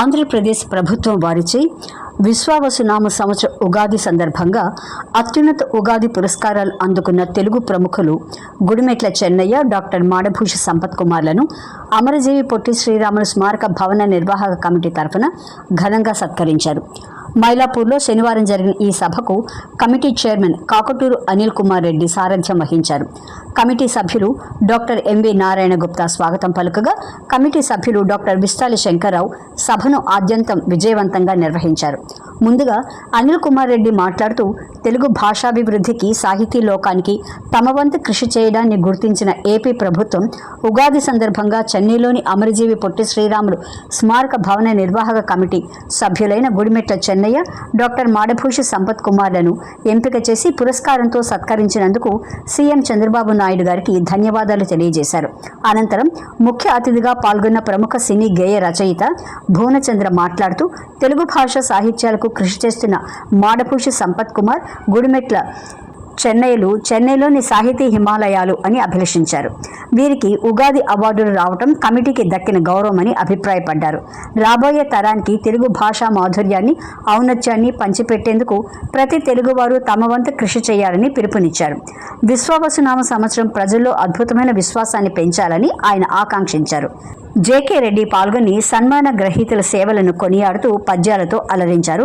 ఆంధ్రప్రదేశ్ ప్రభుత్వం వారిచే విశ్వావసునామ సంవత్సర ఉగాది సందర్భంగా అత్యున్నత ఉగాది పురస్కారాలు అందుకున్న తెలుగు ప్రముఖులు గుడిమెట్ల చెన్నయ్య డాక్టర్ మాడభూష సంపత్ కుమార్లను అమరజీవి పొట్టి శ్రీరాములు స్మారక భవన నిర్వాహక కమిటీ తరఫున ఘనంగా సత్కరించారు. మైలాపూర్లో శనివారం జరిగిన ఈ సభకు కమిటీ చైర్మన్ కాకటూరు అనిల్ కుమార్ రెడ్డి సారథ్యం వహించారు. కమిటీ సభ్యులు డాక్టర్ ఎంవి నారాయణ గుప్తా స్వాగతం పలుకగా కమిటీ సభ్యులు డాక్టర్ విస్తాలి శంకర్రావు సభను ఆద్యంతం విజయవంతంగా నిర్వహించారు. ముందుగా అనిల్ కుమార్ రెడ్డి మాట్లాడుతూ తెలుగు భాషాభివృద్ధికి సాహితీ లోకానికి తమ వంతు కృషి చేయడాన్ని గుర్తించిన ఏపీ ప్రభుత్వం ఉగాది సందర్భంగా చెన్నైలోని అమరజీవి పొట్టి శ్రీరాములు స్మారక భవన నిర్వాహక కమిటీ సభ్యులైన గుడిమెట్ల చెన్నయ్య డాక్టర్ మాడభూషి సంపత్ కుమార్లను ఎంపిక చేసి పురస్కారంతో సత్కరించినందుకు సీఎం చంద్రబాబు నాయుడు గారికి ధన్యవాదాలు తెలియజేశారు. అనంతరం ముఖ్య అతిథిగా పాల్గొన్న ప్రముఖ సినీ గేయ రచయిత భువనచంద్ర మాట్లాడుతూ తెలుగు భాష సాహిత్యాలకు కృషి చేస్తున్న మాడభూషి సంపత్ కుమార్ గుడిమెట్ల చెన్నైలు చెన్నైలోని సాహితీ హిమాలయాలు అని అభిలషించారు. వీరికి ఉగాది అవార్డులు రావటం కమిటీకి దక్కిన గౌరవమని అభిప్రాయపడ్డారు. రాబోయే తరానికి తెలుగు భాషా మాధుర్యాన్ని ఔన్నత్యాన్ని పంచిపెట్టేందుకు ప్రతి తెలుగువారు తమ వంతు కృషి చేయాలని పిలుపునిచ్చారు. విశ్వావసునామ సంవత్సరం ప్రజల్లో అద్భుతమైన విశ్వాసాన్ని పెంచాలని ఆయన ఆకాంక్షించారు. జేకే రెడ్డి పాల్గొని సన్మాన గ్రహీతల సేవలను కొనియాడుతూ పద్యాలతో అలరించారు.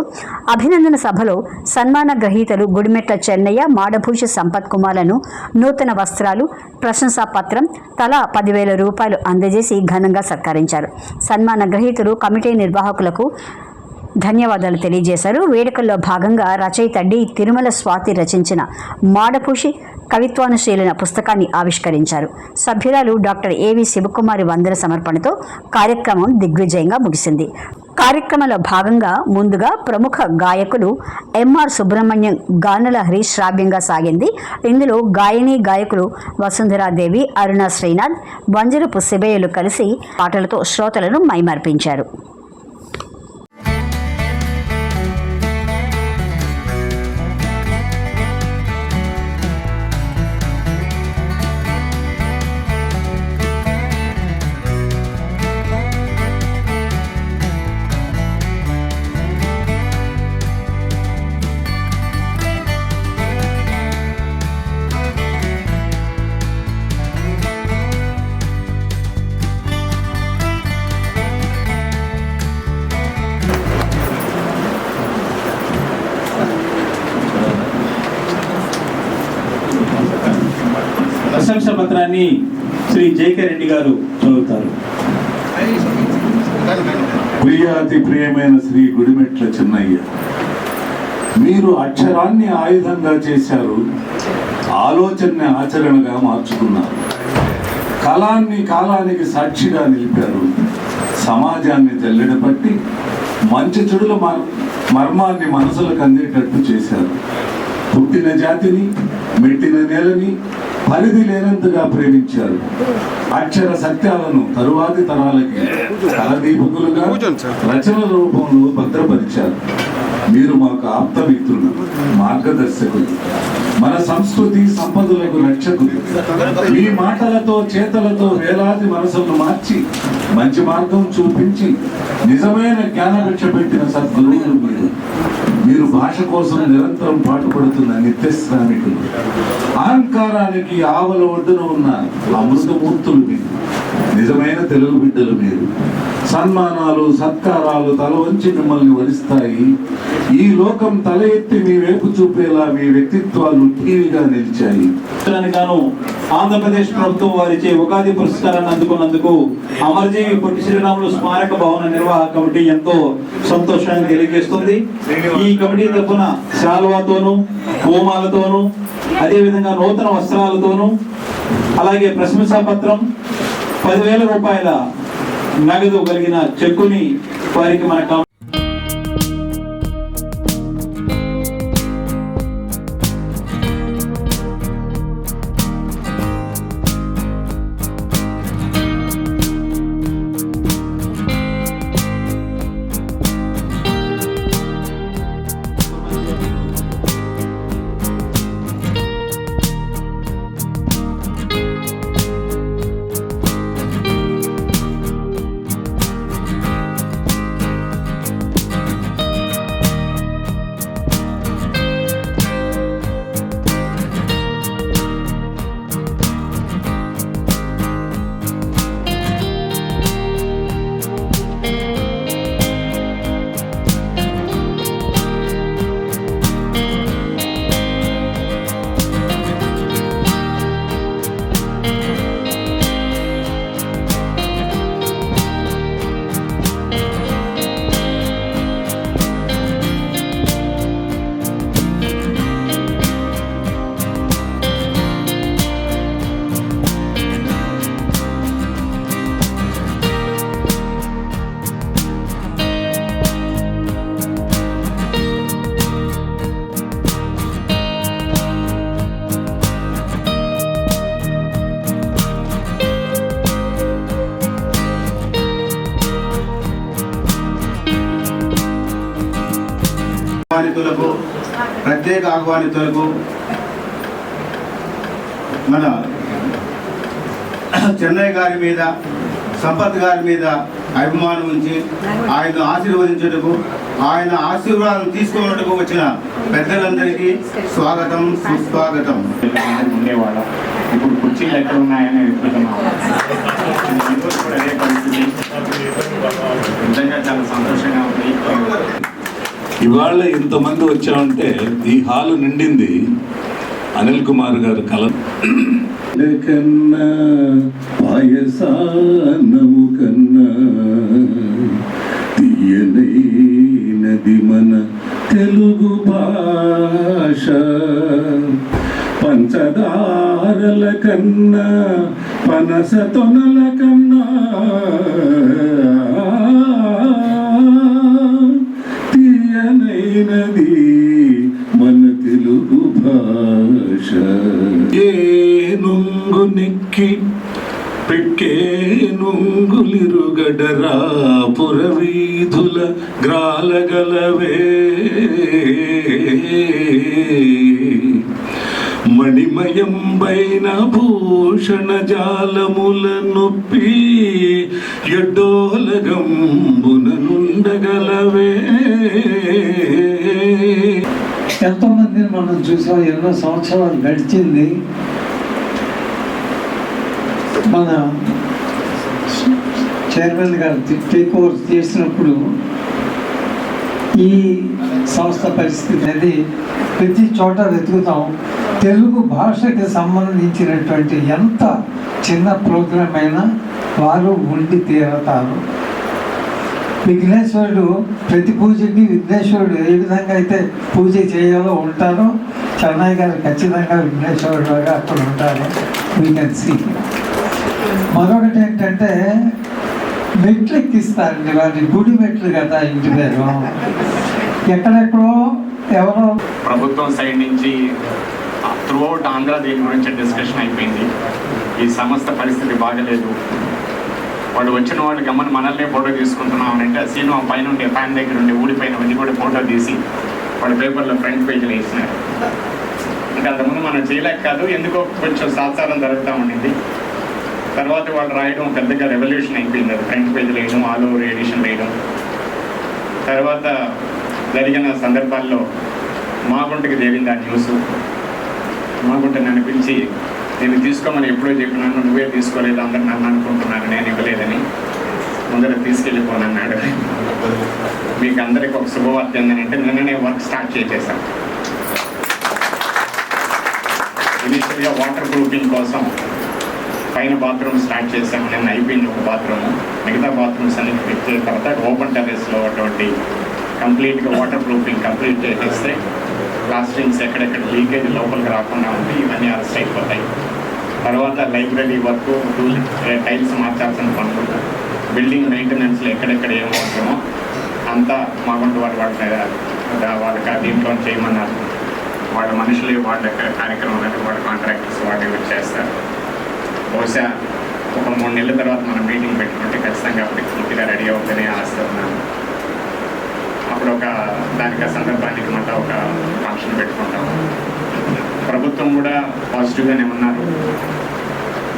అభినందన సభలో సన్మాన గ్రహీతలు గుడిమెట్ల చెన్నయ్య మాడభూష సంపత్ కుమార్లను నూతన వస్త్రాలు ప్రశంసా పత్రం తలా పదివేల రూపాయలు అందజేసి ఘనంగా సత్కరించారు. సన్మాన గ్రహీతలు కమిటీ నిర్వాహకులకు ధన్యవాదాలు తెలియజేశారు. వేడుకల్లో భాగంగా రచయిత డి. తిరుమల స్వాతి రచించిన మాడపూషి కవిత్వానుశీలన పుస్తకాన్ని ఆవిష్కరించారు. సభ్యురాలు డాక్టర్ ఏవి శివకుమారి వందన సమర్పణతో కార్యక్రమం దిగ్విజయంగా ముగిసింది. కార్యక్రమంలో భాగంగా ముందుగా ప్రముఖ గాయకులు ఎంఆర్ సుబ్రహ్మణ్యం గానలహరి శ్రావ్యంగా సాగింది. ఇందులో గాయని గాయకులు వసుంధరాదేవి అరుణ శ్రీనాథ్ వంజరపు శిబయ్యలు కలిసి పాటలతో శ్రోతలను మైమర్పించారు. ప్రశంస శ్రీ జేకే రెడ్డి గారు చదువుతారు. ప్రియాతి ప్రియమైన శ్రీ గుడిమెట్ల చెన్నయ్య మీరు అక్షరాన్ని ఆయుధంగా చేశారు ఆలోచనని ఆచరణగా మార్చుకున్నారు. కళాన్ని కాలానికి సాక్షిగా నిలిపారు. సమాజాన్ని జల్లెడపట్టి మంచి చెడుల మర్మాన్ని మనసులకు అందేటట్టు చేశారు. పుట్టిన జాతిని మెట్టిన నేలని పరిధి లేనంతగా ప్రేమించారు. అక్షర సత్యాలను తరువాతి తరాలకి కలదీపకులుగా రచన రూపంలో భద్రపరిచారు. మీరు మాకు ఆప్తమిత్రులు మార్గదర్శకులు మన సంస్కృతి సంపదలకు రక్షకులు. మీ మాటలతో చేతలతో వేలాది మనసులను మార్చి మంచి మార్గం చూపించి నిజమైన జ్ఞానభిక్ష పెట్టిన సద్గురువులు మీరు. మీరు భాష కోసం నిరంతరం పాటుపడుతున్న నిత్య శ్రామికులు అహంకారానికి ఆవల ఒడ్డున ఉన్న అమృతమూర్తులు మీరు. నిజమైన తెలుగు బిడ్డలు మీరు. సన్మానాలు సత్కారాలు తల వంచి మిమ్మల్ని వరిస్తాయి ఈ లోకం తల ఎత్తి మీ వైపు చూపేలా మీ వ్యక్తిత్వాలు టీవీగా నిలిచాయి. గాను ఆంధ్రప్రదేశ్ ప్రభుత్వం వారిచే ఉగాది పురస్కారాన్ని అందుకున్నందుకు అమరజీవి పొట్టి శ్రీరాములు స్మారక భవన నిర్వాహక కమిటీ ఎంతో సంతోషాన్ని తెలియజేస్తుంది. ఈ కమిటీ తరఫున శాల్వాతోనూ హోమాలతోనూ అదేవిధంగా నూతన వస్త్రాలతోనూ అలాగే ప్రశంసా పత్రం పదివేల రూపాయల నగదు కలిగిన చెక్కుని వారికి మన అతిథులకు ప్రత్యేక ఆహ్వానితులకు మన చెన్నై గారి మీద సంపత్ గారి మీద అభిమానం ఉంచి ఆయన ఆశీర్వదించుటకు ఆయన ఆశీర్వాదం తీసుకోవడానికి వచ్చిన పెద్దలందరికీ స్వాగతం సుస్వాగతం. ఉండేవాళ్ళం. ఇప్పుడు కుర్చీలు ఎక్కడ ఉన్నాయని నిజంగా చాలా సంతోషంగా ఇవాళ ఇంతమంది వచ్చామంటే ఈ హాలు నిండింది అనిల్ కుమార్ గారు కల కన్నా పాయసాన్నము కన్నా తీయనైనది మన తెలుగు భాష పంచదారల కన్నా పనస తొనల కన్నా మణిమయంబైన భూషణ జాలముల నొప్పి ఎడ్డోలగంబున నుండగలవే. ఎంతో మందిని మనం చూసాం ఎన్నో సంవత్సరాలు గడిచింది. మన చైర్మన్ గారు టేక్ ఓవర్ చేసినప్పుడు ఈ సంస్థ పరిస్థితి అనేది ప్రతి చోట వెతుకుతాం. తెలుగు భాషకి సంబంధించినటువంటి ఎంత చిన్న ప్రోగ్రామ్ అయినా వారు ఉండి తీరతారు. విఘ్నేశ్వరుడు ప్రతి పూజకి విఘ్నేశ్వరుడు ఏ విధంగా అయితే పూజ చేయాలో ఉంటారో చెన్నై గారు ఖచ్చితంగా విఘ్నేశ్వరుడుగా అక్కడ ఉంటారు. వీ కెన్ సీ మరొకటి ఏంటంటే మెట్లు ఎక్కిస్తారండి వారి గుడి మెట్లు కదా ఇంటి పేరు. ఎక్కడెక్కడో ఎవరో ప్రభుత్వం సైడ్ నుంచి త్రూఅవుట్ ఆంధ్ర దీని గురించి డిస్కషన్ అయిపోయింది. ఈ సంస్థ పరిస్థితి బాగలేదు. వాడు వచ్చిన వాళ్ళు గమ్మని మనల్నే ఫోటో తీసుకుంటున్నాం అని అంటే సీను పైన ఉండే ఫ్యాన్ దగ్గర ఉండి ఊడిపోయినవన్నీ కూడా ఫోటో తీసి వాళ్ళ పేపర్లో ఫ్రంట్ పేజీలో వేసినారు. ఇంకా అంతకుముందు మనం చేయలేక కాదు ఎందుకో కొంచెం సాత్సారం జరుగుతూ ఉండింది. తర్వాత వాళ్ళు రాయడం పెద్దగా రెవల్యూషన్ అయిపోయింది అది. ఫ్రంట్ పేజీలు వేయడం ఆల్ ఓవర్ ఎడిషన్ వేయడం. తర్వాత జరిగిన సందర్భాల్లో మాగుంటకి చేరింది ఆ న్యూస్ మాగుంట నన్ను పిలిచి నేను తీసుకోమని ఎప్పుడో చెప్పినాను నువ్వే తీసుకోలేదు అందరు నన్ను అనుకుంటున్నాను నేను ఇవ్వలేదని ముందర తీసుకెళ్ళిపోనన్నాడు మీకు అందరికి ఒక శుభవార్త ఏంటంటే నిన్ననే వర్క్ స్టార్ట్ చేసేసాను ఇనిషియల్గా వాటర్ ప్రూఫింగ్ కోసం పైన బాత్రూమ్ స్టార్ట్ చేసాము నిన్న అయిపోయింది ఒక బాత్రూమ్. మిగతా బాత్రూమ్స్ అన్ని ఫిట్ చేసిన తర్వాత ఓపెన్ టెరెస్లో అటువంటి కంప్లీట్గా వాటర్ ప్రూఫింగ్ కంప్లీట్ చేసేస్తే ప్లాస్టింగ్స్ ఎక్కడెక్కడ లీకేజ్ లోపలికి రాకుండా ఉంటే ఇవన్నీ అరెస్ట్ అయిపోతాయి. తర్వాత లైబ్రరీ వర్క్ టైల్స్ మార్చాల్సిన పనులు బిల్డింగ్ మెయింటెనెన్స్లో ఎక్కడెక్కడ ఏం అవసరమో అంతా మాగుంటూ వాటి వాళ్ళ వాళ్ళకి దీంట్లో చేయమన్నారు. వాళ్ళ మనుషులు వాళ్ళ యొక్క కార్యక్రమాలు వాళ్ళ కాంట్రాక్టర్స్ వాళ్ళు చేస్తారు. బహుశా ఒక మూడు నెలల తర్వాత మనం మీటింగ్ పెట్టుకుంటే ఖచ్చితంగా అప్పటికి పూర్తిగా రెడీ అవుతుందని ఆశిస్తున్నాను అప్పుడు ఒక దానికి సందర్భానికి మళ్ళీ ఒక ఫంక్షన్ పెట్టుకుంటాం. ప్రభుత్వం కూడా పాజిటివ్గానే ఉన్నారు.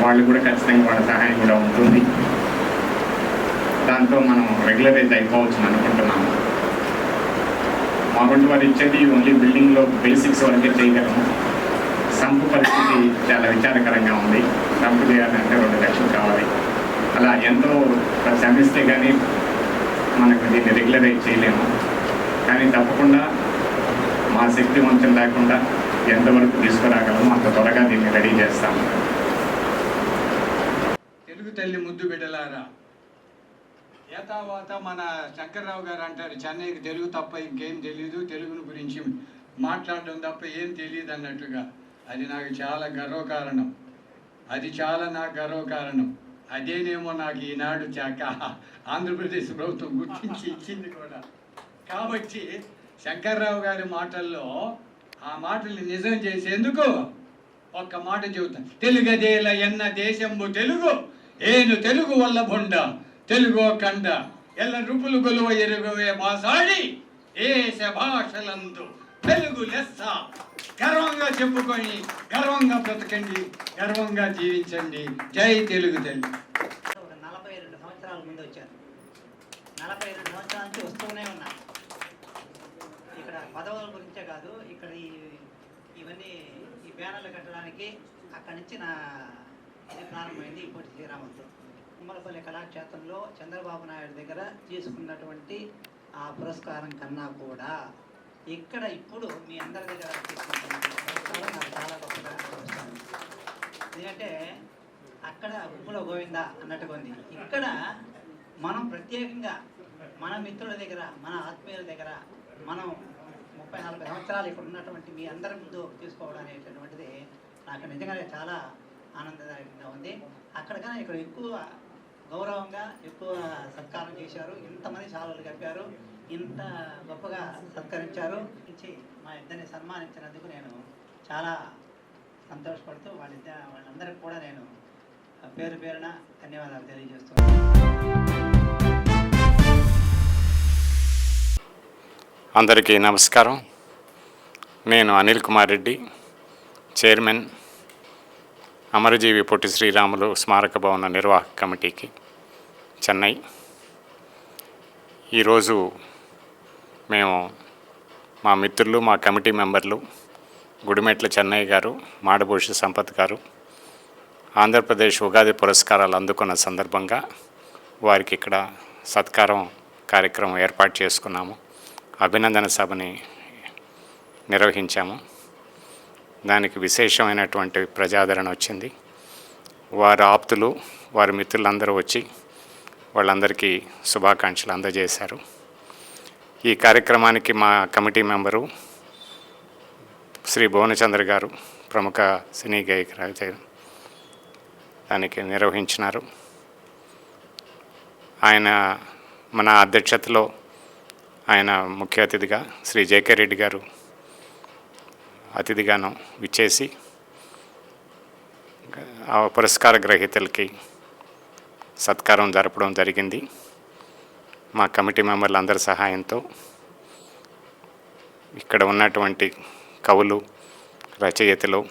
వాళ్ళు కూడా ఖచ్చితంగా వాళ్ళ సహాయం కూడా ఉంటుంది. దాంతో మనం రెగ్యులరైజ్ అయిపోవచ్చు అనుకుంటున్నాము మాకుంటే వారు ఇచ్చేది ఓన్లీ బిల్డింగ్లో బేసిక్స్ వరకే చేయగలము. సంపు పరిస్థితి చాలా విచారకరంగా ఉంది. సంపు చేయాలంటే రెండు లక్షలు కావాలి. అలా ఎంతో శ్రమిస్తే కానీ మనకు దీన్ని రెగ్యులరైజ్ చేయలేము. కానీ తప్పకుండా మా శక్తి వంచం లేకుండా ఎంతవరకు తీసుకురాగలమో అంత త్వరగా దీన్ని రెడీ చేస్తాము తెలుగు తల్లి ముద్దు బిడ్డలారా ఏతావాత మన శంకర్రావు గారు అంటారు చెన్నైకి తెలుగు తప్ప ఇంకేం తెలియదు తెలుగుని గురించి మాట్లాడడం తప్ప ఏం తెలియదు అన్నట్టుగా. అది నాకు చాలా గర్వకారణం. అది చాలా నాకు గర్వకారణం. అదేనేమో నాకు ఈనాడు చాక. ఆంధ్రప్రదేశ్ ప్రభుత్వం గుర్తించి ఇచ్చింది కూడా. కాబట్టి శంకర్రావు గారి మాటల్లో ఆ మాటల్ని నిజం చేసేందుకు ఒక్క మాట చెబుతాను తెలుగదేల ఎన్న దేశంబు తెలుగు ఏను తెలుగు వల్ల బొండ తెలుగు కండ. ఎల్ల రుపులు గొలువ ఎరుగవే మాసాడి దేశ భాషలందు తెలుగు లెస్స. గర్వంగా చెప్పుకొని గర్వంగా బ్రతకండి గర్వంగా జీవించండి. జై తెలుగు తల్లి. ఒక నలభై రెండు సంవత్సరాల ముందు వచ్చారు. నలభై రెండు సంవత్సరాల నుంచి వస్తూనే ఉన్నారు. పదవుల గురించే కాదు ఇక్కడ ఈ ఇవన్నీ ఈ బ్యానర్లు కట్టడానికి అక్కడి నుంచి నా ఇది ప్రారంభమైంది ఇప్పటి శ్రీరామంతో. కుమ్మలపల్లి కళాక్షేత్రంలో చంద్రబాబు నాయుడు దగ్గర తీసుకున్నటువంటి ఆ పురస్కారం కన్నా కూడా ఇక్కడ ఇప్పుడు మీ అందరి దగ్గర తీసుకున్నటువంటి నాకు చాలా గొప్పగా ఎందుకంటే అక్కడ ఉప్పుల గోవింద అన్నట్టుగా ఉంది. ఇక్కడ మనం ప్రత్యేకంగా మన మిత్రుల దగ్గర మన ఆత్మీయుల దగ్గర మనం ముప్పై నలభై సంవత్సరాలు ఇక్కడ ఉన్నటువంటి మీ అందరి ముందు తీసుకోవడం అనేటటువంటిది నాకు నిజంగానే చాలా ఆనందదాయకంగా ఉంది. అక్కడ కానీ ఇక్కడ ఎక్కువ గౌరవంగా ఎక్కువ సత్కారం చేశారు. ఇంతమంది శాలలు గడిపారు ఇంత గొప్పగా సత్కరించారు. ఇచ్చి మా ఇద్దరిని సన్మానించినందుకు నేను చాలా సంతోషపడుతూ వాళ్ళిద్దరు వాళ్ళందరికీ కూడా నేను పేరు పేరున ధన్యవాదాలు తెలియజేస్తున్నాను. అందరికీ నమస్కారం. నేను అనిల్ కుమార్ రెడ్డి చైర్మన్ అమరజీవి పొట్టి శ్రీరాములు స్మారక భవన నిర్వాహక కమిటీకి చెన్నై. ఈరోజు మేము మా మిత్రులు మా కమిటీ మెంబర్లు గుడిమెట్ల చెన్నై గారు మాడభూషి సంపత్ గారు ఆంధ్రప్రదేశ్ ఉగాది పురస్కారాలు అందుకున్న సందర్భంగా వారికి ఇక్కడ సత్కారం కార్యక్రమం ఏర్పాటు చేసుకున్నాము. అభినందన సభని నిర్వహించాము. దానికి విశేషమైనటువంటి ప్రజాదరణ వచ్చింది. వారి ఆప్తులు వారి మిత్రులందరూ వచ్చి వాళ్ళందరికీ శుభాకాంక్షలు అందజేశారు. ఈ కార్యక్రమానికి మా కమిటీ మెంబరు శ్రీ భువనచంద్ర గారు ప్రముఖ సినీ గాయకురాలు దానికి నిర్వహించినారు. ఆయన మన అధ్యక్షతలో ఆయన ముఖ్య అతిథిగా శ్రీ జేకే రెడ్డి గారు అతిథిగాను విచ్చేసి ఆ పురస్కార గ్రహీతలకి సత్కారం జరపడం జరిగింది. మా కమిటీ మెంబర్లు అందరి సహాయంతో ఇక్కడ ఉన్నటువంటి కవులు రచయితలు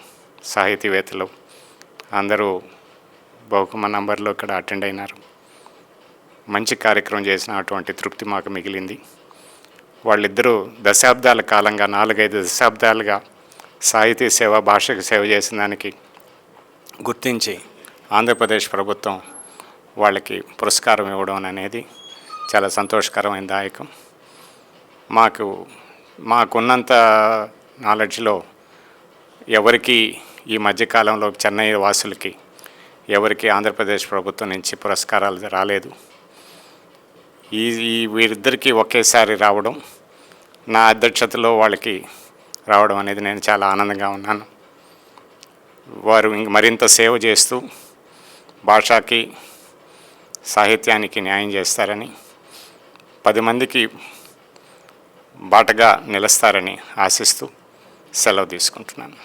సాహితీవేత్తలు అందరూ బహుమ నంబర్లో ఇక్కడ అటెండ్ అయినారు. మంచి కార్యక్రమం చేసినటువంటి తృప్తి మాకు మిగిలింది. వాళ్ళిద్దరూ దశాబ్దాల కాలంగా నాలుగైదు దశాబ్దాలుగా సాహితీ సేవ భాషకు సేవ చేసిన దానికి గుర్తించి ఆంధ్రప్రదేశ్ ప్రభుత్వం వాళ్ళకి పురస్కారం ఇవ్వడం అనేది చాలా సంతోషకరమైన దాయకం. మాకు మాకున్నంత నాలెడ్జ్లో ఎవరికి ఈ మధ్యకాలంలో చెన్నై వాసులకి ఎవరికి ఆంధ్రప్రదేశ్ ప్రభుత్వం నుంచి పురస్కారాలు రాలేదు. ఈ వీరిద్దరికీ ఒకేసారి రావడం నా అధ్యక్షతలో వాళ్ళకి రావడం అనేది నేను చాలా ఆనందంగా ఉన్నాను. వారు ఇంక మరింత సేవ చేస్తూ భాషకి సాహిత్యానికి న్యాయం చేస్తారని పది మందికి బాటగా నిలుస్తారని ఆశిస్తూ సెలవు తీసుకుంటున్నాను.